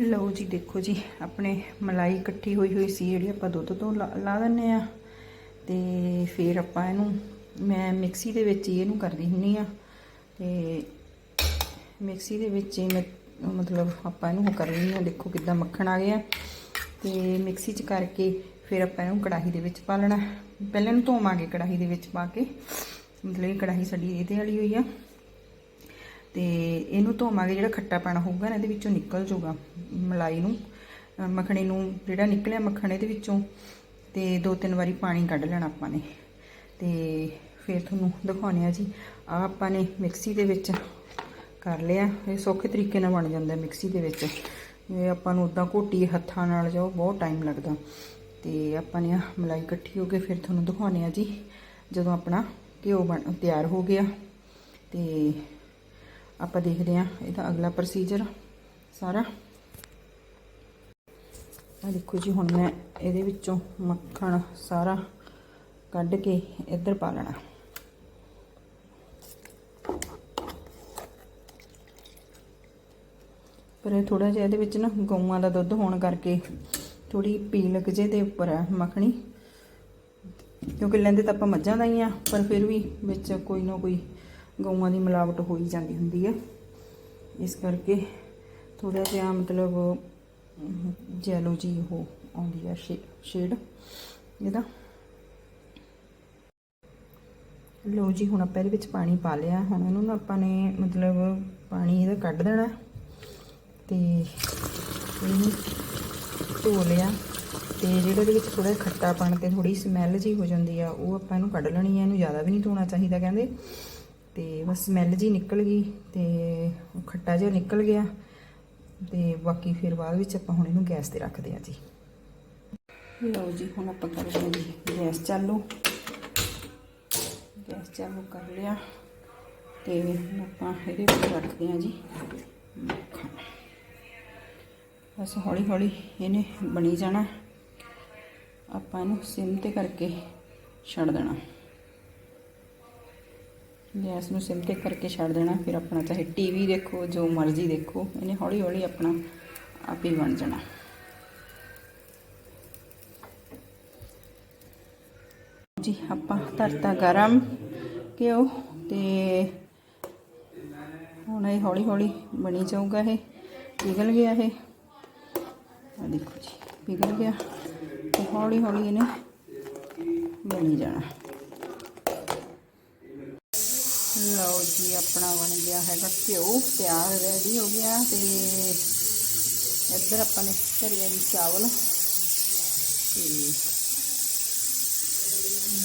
ਲਓ ਜੀ, ਦੇਖੋ ਜੀ, ਆਪਣੇ ਮਲਾਈ ਇਕੱਠੀ ਹੋਈ ਹੋਈ ਸੀ, ਜਿਹੜੀ ਆਪਾਂ ਦੁੱਧ ਤੋਂ ਲਾ ਲਾ ਦਿੰਨੇ ਆ। ਤੇ ਫਿਰ ਆਪਾਂ ਇਹਨੂੰ, ਮੈਂ ਮਿਕਸੀ ਦੇ ਵਿੱਚ ਹੀ ਇਹਨੂੰ ਕਰਦੀ ਹੁੰਨੀ ਆ। ਤੇ ਮਿਕਸੀ ਦੇ ਵਿੱਚ ਹੀ ਮੈਂ, ਮਤਲਬ ਆਪਾਂ ਇਹਨੂੰ ਕਰ ਰਹੀ ਆ, ਦੇਖੋ ਕਿੱਦਾਂ ਮੱਖਣ ਆ ਗਿਆ ਤੇ ਮਿਕਸੀ 'ਚ ਕਰਕੇ ਫਿਰ ਆਪਾਂ ਇਹਨੂੰ ਕੜਾਹੀ ਦੇ ਵਿੱਚ ਪਾ ਲੈਣਾ। ਪਹਿਲਾਂ ਇਹਨੂੰ ਧੋਵਾਂਗੇ ਕੜਾਹੀ ਦੇ ਵਿੱਚ ਪਾ ਕੇ। ਮਤਲਬ ਇਹ ਕੜਾਹੀ ਸਾਡੀ ਇਹਦੇ ਵਾਲੀ ਹੋਈ ਆ। ਤੇ ਇਹਨੂੰ ਧੋਵਾਂਗੇ, ਜਿਹੜਾ ਖੱਟਾ ਪਾਣਾ ਹੋਊਗਾ ਨਾ, ਇਹਦੇ ਵਿੱਚੋਂ ਨਿਕਲ ਜਾਊਗਾ। ਮਲਾਈ ਨੂੰ, ਅਹ ਮੱਖਣੀ ਨੂੰ ਜਿਹੜਾ ਨਿਕਲਿਆ ਮੱਖਣ ਇਹਦੇ ਵਿੱਚੋਂ, ਤੇ ਦੋ ਤਿੰਨ ਵਾਰੀ ਪਾਣੀ ਕੱਢ ਲੈਣਾ ਆਪਾਂ ਨੇ। ਤੇ ਫਿਰ ਤੁਹਾਨੂੰ ਦਿਖਾਉਂਦੇ ਆ ਜੀ ਆ ਆਪਾਂ ਨੇ ਮਿਕਸੀ ਦੇ ਵਿੱਚ ਕਰ ਲਿਆ। ਇਹ ਸੌਖੇ ਤਰੀਕੇ ਨਾਲ ਬਣ ਜਾਂਦਾ ਮਿਕਸੀ ਦੇ ਵਿੱਚ। ਇਹ ਆਪਾਂ ਨੂੰ ਉਦਾਂ ਘੋਟੀ ਹੱਥਾਂ ਨਾਲ ਜਾਓ ਬਹੁਤ ਟਾਈਮ ਲੱਗਦਾ। ਤੇ ਆਪਾਂ ਨੇ ਆਹ ਮਲਾਈ ਇਕੱਠੀ ਹੋ ਕੇ ਫਿਰ ਤੁਹਾਨੂੰ ਦਿਖਾਉਂਦੇ ਆ ਜੀ, ਜਦੋਂ ਆਪਣਾ ਘਿਓ ਬਣ, ਤਿਆਰ ਹੋ ਗਿਆ। ਤੇ ਆਪਾਂ ਦੇਖਦੇ ਆ ਇਹਦਾ ਅਗਲਾ ਪ੍ਰੋਸੀਜਰ ਸਾਰਾ। ਆ ਦੇਖੋ ਜੀ, ਹੁਣ ਮੈਂ ਇਹਦੇ ਵਿੱਚੋਂ ਮੱਖਣ ਸਾਰਾ ਕੱਢ ਕੇ ਇੱਧਰ ਪਾ ਲੈਣਾ। ਪਰ ਇਹ ਥੋੜਾ ਜਿਹਾ ਇਹਦੇ ਵਿੱਚ ਨਾ ਗਊਆਂ ਦਾ ਦੁੱਧ ਹੋਣ ਕਰਕੇ ਥੋੜੀ ਪੀਲਕ ਜੇ ਦੇ ਉੱਪਰ ਹੈ ਮੱਖਣੀ। ਕਿਉਂਕਿ ਲੈਂਦੇ ਤਾਂ ਆਪਾਂ ਮੱਝਾਂ ਦਾ ਹੀ ਆ, ਪਰ ਫਿਰ ਵੀ ਵਿੱਚ ਕੋਈ ਨਾ ਕੋਈ ਗਊਆਂ ਦੀ ਮਿਲਾਵਟ ਹੋ ਹੀ ਜਾਂਦੀ ਹੁੰਦੀ ਹੈ ਇਸ ਕਰਕੇ ਥੋੜਾ ਜਿਹਾ ਮਤਲਬ ਜੈਲੋ ਜੀ ਉਹ ਆਉਂਦੀ ਆ ਸ਼ੇਡ, ਇਹਦਾ। ਲੋ ਜੀ, ਹੁਣ ਆਪਾਂ ਇਹਦੇ ਵਿੱਚ ਪਾਣੀ ਪਾ ਲਿਆ। ਹੁਣ ਇਹਨੂੰ ਨਾ ਆਪਾਂ ਨੇ ਮਤਲਬ ਪਾਣੀ ਇਹਦਾ ਕੱਢ ਦੇਣਾ। ਤੇ ਇਹਨੂੰ ਧੋ ਲਿਆ। ਤੇ ਜਿਹੜਾ ਇਹਦੇ ਵਿੱਚ ਥੋੜਾ ਖੱਟਾਪਣ ਤੇ ਥੋੜੀ ਸਮੈਲ ਜੀ ਹੋ ਜਾਂਦੀ ਆ, ਉਹ ਆਪਾਂ ਇਹਨੂੰ ਕੱਢ ਲੈਣੀ ਆ। ਇਹਨੂੰ ਜ਼ਿਆਦਾ ਵੀ ਨਹੀਂ ਧੋਣਾ ਚਾਹੀਦਾ ਕਹਿੰਦੇ। ਤੇ ਬਸ ਸਮੈਲ ਜੀ ਨਿਕਲ ਗਈ ਤੇ ਖੱਟਾ ਜਿਹਾ ਨਿਕਲ ਗਿਆ। ਤੇ ਬਾਕੀ ਫਿਰ ਬਾਅਦ ਵਿੱਚ ਆਪਾਂ ਹੁਣ ਇਹਨੂੰ ਗੈਸ ਤੇ ਰੱਖਦੇ ਆ ਜੀ। ਲਓ ਜੀ, ਹੁਣ ਆਪਾਂ ਕਰਦੇ ਹਾਂ ਜੀ, ਗੈਸ ਚਾਲੂ। ਗੈਸ ਚਾਲੂ ਕਰ ਲਿਆ ਤੇ ਹੁਣ ਆਪਾਂ ਇਹਦੇ ਵਿੱਚ ਰੱਖਦੇ ਹਾਂ ਜੀ। ਮੱਖਣ ਬਸ ਹੌਲੀ ਹੌਲੀ ਇਹਨੇ ਬਣੀ ਜਾਣਾ। ਆਪਾਂ ਇਹਨੂੰ ਸਿਮ ਤੇ ਕਰਕੇ ਛੱਡ ਦੇਣਾ। ਗੈਸ ਨੂੰ ਸਿਮ ਤੇ ਕਰਕੇ ਛੱਡ ਦੇਣਾ, ਫਿਰ ਆਪਣਾ ਚਾਹੇ ਟੀਵੀ ਦੇਖੋ, ਜੋ ਮਰਜ਼ੀ ਦੇਖੋ, ਇਹਨੇ ਹੌਲੀ ਹੌਲੀ ਆਪਣਾ ਆਪ ਹੀ ਬਣ ਜਾਣਾ। ਜੀ, ਆਪਾਂ ਧਰਤਾ ਗਰਮ ਘਿਓ ਤੇ ਹੁਣ ਇਹ ਹੌਲੀ ਹੌਲੀ ਬਣੀ ਜਾਊਗਾ ਇਹ, ਪਿਘਲ ਗਿਆ ਇਹ। ਆ ਦੇਖੋ ਜੀ, ਪਿਘਲ ਗਿਆ ਹੌਲੀ ਹੌਲੀ ਇਹਨੇ ਬਣੀ ਜਾਣਾ। ਲਓ ਜੀ, ਆਪਣਾ ਬਣ ਗਿਆ ਹੈਗਾ ਘਿਓ। ਤਿਆਰ ਰੈਡੀ ਹੋ ਗਿਆ ਤੇ ਇੱਧਰ ਆਪਾਂ ਨੇ ਧਰਿਆ ਜੀ ਚਾਵਲ। ਤੇ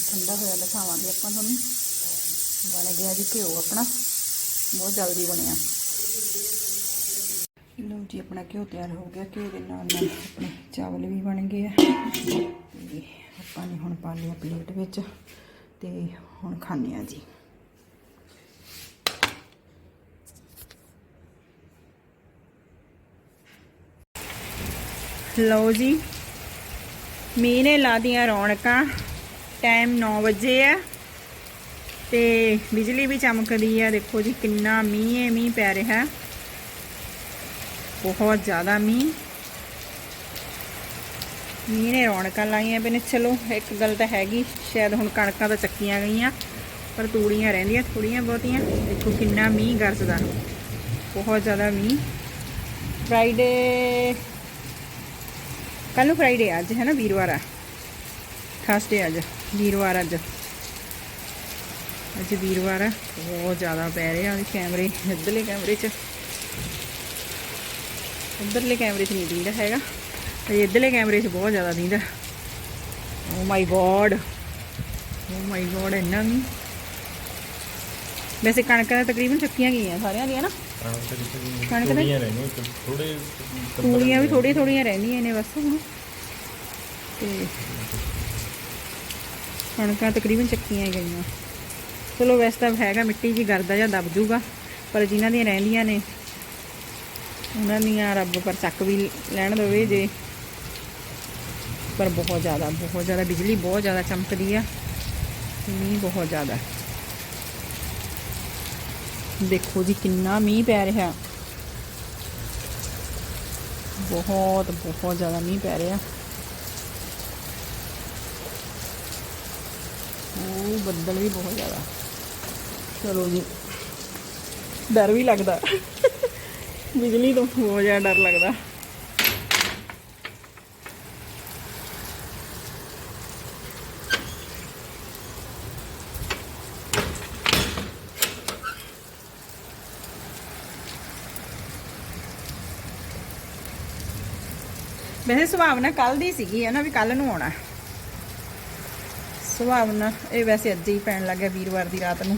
ਠੰਡਾ ਹੋਇਆ ਦਿਖਾਵਾਂਗੇ ਆਪਾਂ ਤੁਹਾਨੂੰ। ਬਣ ਗਿਆ ਜੀ ਘਿਓ ਆਪਣਾ। ਬਹੁਤ ਜਲਦੀ ਬਣਿਆ। ਲਓ ਜੀ, ਆਪਣਾ ਘਿਓ ਤਿਆਰ ਹੋ ਗਿਆ। ਘਿਓ ਦੇ ਨਾਲ ਨਾਲ ਆਪਣੇ ਚਾਵਲ ਵੀ ਬਣ ਗਏ ਆ। ਤੇ ਆਪਾਂ ਨੇ ਹੁਣ ਪਾ ਲਿਆ ਪਲੇਟ ਵਿੱਚ ਤੇ ਹੁਣ ਖਾਣੇ ਆ ਜੀ। ਲਓ ਜੀ। ਮੀਂਹ ਨੇ ਲਾ ਦੀਆਂ ਰੌਣਕਾਂ। ਟਾਈਮ 9 ਵਜੇ ਆ। ਤੇ ਬਿਜਲੀ ਵੀ ਚਮਕਦੀ ਆ। ਦੇਖੋ ਜੀ, ਕਿੰਨਾ ਮੀਂਹ ਹੈ ਮੀਂਹ ਪੈ ਰਿਹਾ। ਬਹੁਤ ਜ਼ਿਆਦਾ ਮੀਂਹ। ਮੀਂਹ ਨੇ ਰੌਣਕਾਂ ਲਾਈਆਂ ਪਏ ਨੇ। ਚਲੋ, ਇੱਕ ਗੱਲ ਤਾਂ ਹੈਗੀ, ਸ਼ਾਇਦ ਹੁਣ ਕਣਕਾਂ ਤਾਂ ਚੱਕੀਆਂ ਗਈਆਂ, ਪਰ ਤੂੜੀਆਂ ਰਹਿੰਦੀਆਂ ਥੋੜੀਆਂ ਬਹੁਤੀਆਂ। ਦੇਖੋ ਕਿੰਨਾ ਮੀਂਹ ਗਰਜਦਾ। ਬਹੁਤ ਜ਼ਿਆਦਾ ਮੀਂਹ। ਫਰਾਈਡੇ ਕੱਲ ਨੂੰ ਫਰਾਈਡੇ ਅੱਜ, ਹੈ ਨਾ ਵੀਰਵਾਰ ਆ। ਥਰਸਡੇ ਅੱਜ, ਵੀਰਵਾਰ ਅੱਜ। ਅੱਜ ਵੀਰਵਾਰ ਆ, ਬਹੁਤ ਜ਼ਿਆਦਾ ਪੈ ਰਿਹਾ ਉਹਦੇ ਕੈਮਰੇ, ਇੱਧਰਲੇ ਕੈਮਰੇ 'ਚ। ਇੱਧਰਲੇ ਕੈਮਰੇ 'ਚ ਨਹੀਂ ਦਿੰਦਾ ਹੈਗਾ, ਤੇ ਇੱਧਰਲੇ ਕੈਮਰੇ 'ਚ ਬਹੁਤ ਜ਼ਿਆਦਾ ਦਿੰਦਾ। ਓ ਮਾਈ ਗੋਡ ਓ ਮਾਈ ਗੋਡ ਇੰਨਾ ਨਹੀਂ। ਵੈਸੇ ਕਣਕਾਂ ਤਾਂ ਤਕਰੀਬਨ ਚੱਕੀਆਂ ਗਈਆਂ ਸਾਰਿਆਂ ਦੀਆਂ ਨਾ। ਕਣਕ ਦੇ? ਥੋੜੇ ਤੂੜੀਆਂ ਵੀ ਥੋੜੀਆਂ ਥੋੜੀਆਂ ਰਹਿੰਦੀਆਂ ਨੇ ਬਸ ਹੁਣ। ਤੇ ਕਣਕਾਂ ਤਕਰੀਬਨ ਚੱਕੀਆਂ ਹੀ ਗਈਆਂ। ਚਲੋ ਵੈਸੇ ਤਾਂ ਹੈਗਾ ਮਿੱਟੀ ਜੀ ਗਰਦਾ ਜਾਂ ਦਬ ਜੂਗਾ ਪਰ ਜਿਨ੍ਹਾਂ ਦੀਆਂ ਰਹਿੰਦੀਆਂ ਨੇ ਉਹਨਾਂ ਦੀਆਂ ਰੱਬ ਪਰ ਚੱਕ ਵੀ ਲੈਣ ਦੇਵੇ ਜੇ। ਪਰ ਬਹੁਤ ਜ਼ਿਆਦਾ ਬਹੁਤ ਜ਼ਿਆਦਾ ਬਿਜਲੀ ਬਹੁਤ ਜ਼ਿਆਦਾ ਚਮਕਦੀ ਆ ਮੀਂਹ ਬਹੁਤ ਜ਼ਿਆਦਾ। ਦੇਖੋ ਜੀ, ਕਿੰਨਾ ਮੀਂਹ ਪੈ ਰਿਹਾ। ਬਹੁਤ ਬਹੁਤ ਜ਼ਿਆਦਾ ਮੀਂਹ ਪੈ ਰਿਹਾ। ਉਹ ਬੱਦਲ ਵੀ ਬਹੁਤ ਜ਼ਿਆਦਾ। ਚਲੋ ਜੀ, ਡਰ ਵੀ ਲੱਗਦਾ। ਬਿਜਲੀ ਤੋਂ ਬਹੁਤ ਜ਼ਿਆਦਾ ਡਰ ਲੱਗਦਾ। ਵੈਸੇ ਸੁਭਾਵਨਾ ਕੱਲ ਦੀ ਸੀਗੀ ਹੈ ਨਾ ਵੀ ਕੱਲ ਨੂੰ ਆਉਣਾ। ਸੁਭਾਵਨਾ ਇਹ ਵੈਸੇ ਅੱਜ ਹੀ ਪੈਣ ਲੱਗਾ ਵੀਰਵਾਰ ਦੀ ਰਾਤ ਨੂੰ।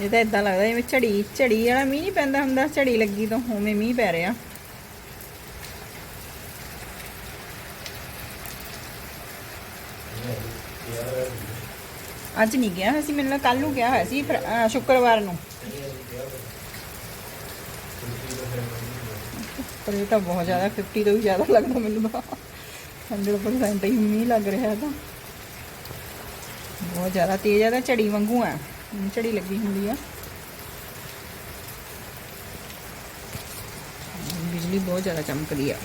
ਇਹ ਤਾਂ ਇਦਾਂ ਲੱਗਦਾ ਜਿਵੇਂ ਝੜੀ ਝੜੀ ਵਾਲਾ ਮੀਂਹ ਨਹੀਂ ਪੈਂਦਾ ਹੁੰਦਾ, ਝੜੀ ਲੱਗੀ ਤਾਂ ਉਵੇਂ ਮੀਂਹ ਪੈ ਰਿਹਾ। ਅੱਜ ਨਹੀਂ ਗਿਆ ਸੀ ਮੈਨੂੰ ਕੱਲ ਨੂੰ ਗਿਆ ਹੋਇਆ ਸੀ ਫਿਰ, ਅਹ, ਸ਼ੁੱਕਰਵਾਰ ਨੂੰ। ਪਰ ਇਹ ਤਾਂ ਬਹੁਤ ਜ਼ਿਆਦਾ 50 ਤੋਂ ਵੀ ਜ਼ਿਆਦਾ ਲੱਗਦਾ ਮੈਨੂੰ ਤਾਂ। 100% ਹੀ ਮੀਂਹ ਲੱਗ ਰਿਹਾ ਤਾਂ। ਬਹੁਤ ਜ਼ਿਆਦਾ ਤੇਜ਼ ਆ ਤਾਂ ਝੜੀ ਵਾਂਗੂ ਆ। ਝੜੀ ਲੱਗੀ ਹੁੰਦੀ ਆ। ਬਿਜਲੀ ਬਹੁਤ ਜ਼ਿਆਦਾ ਚਮਕਦੀ ਆ।